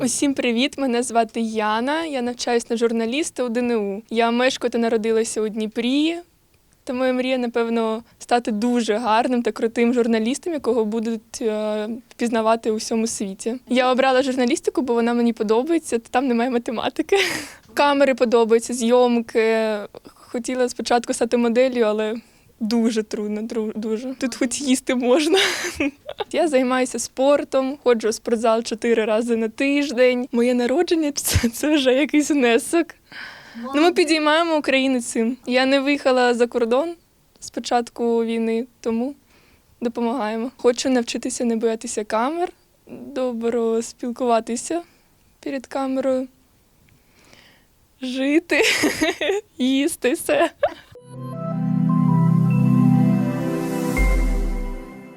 Усім привіт! Мене звати Яна. Я навчаюсь на журналіста у ДНУ. Я мешкаю та народилася у Дніпрі. Та моя мрія, напевно, стати дуже гарним та крутим журналістом, якого будуть е, впізнавати у всьому світі. Я обрала журналістику, бо вона мені подобається, та там немає математики. Камери подобаються, зйомки. Хотіла спочатку стати моделлю, але дуже трудно, дуже. Тут хоч їсти можна. Я займаюся спортом, ходжу у спортзал чотири рази на тиждень. Моє народження це, це вже якийсь внесок. Ну, ми підіймаємо Україну цим. Я не виїхала за кордон з початку війни, тому допомагаємо. Хочу навчитися не боятися камер, добре спілкуватися перед камерою, жити, їсти все.